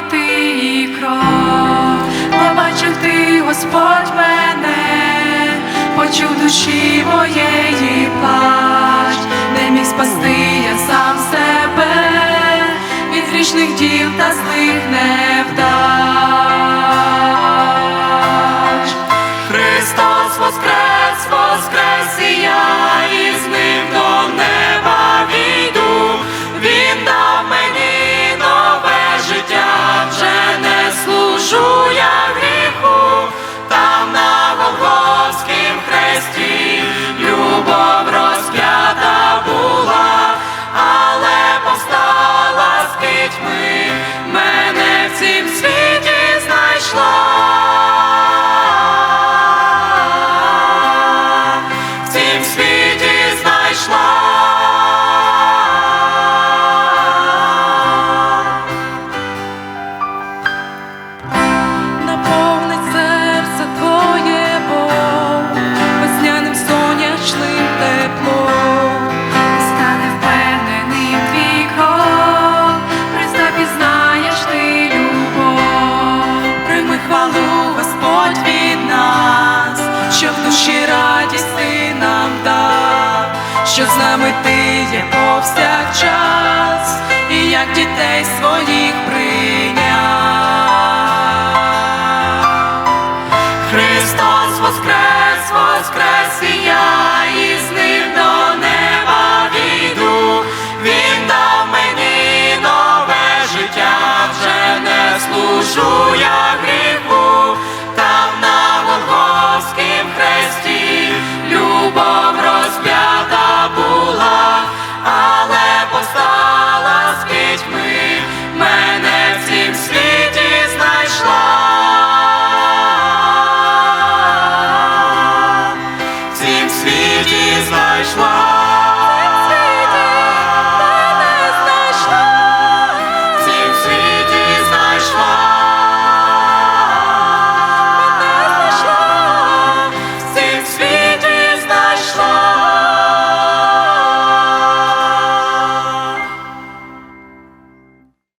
поти і кров, побачив ти, Господь мене, почув душі моєї плач, не міг спасти я сам себе від грішних діл та злих не. відходь від нас, що в душі радість ти нам дав, що з нами ти є повсякчас, і як дітей своїх прийняв. Христос воскрес, воскрес, і я із ним до неба війду, Він дав мені нове життя, вже не служу я. знай шла.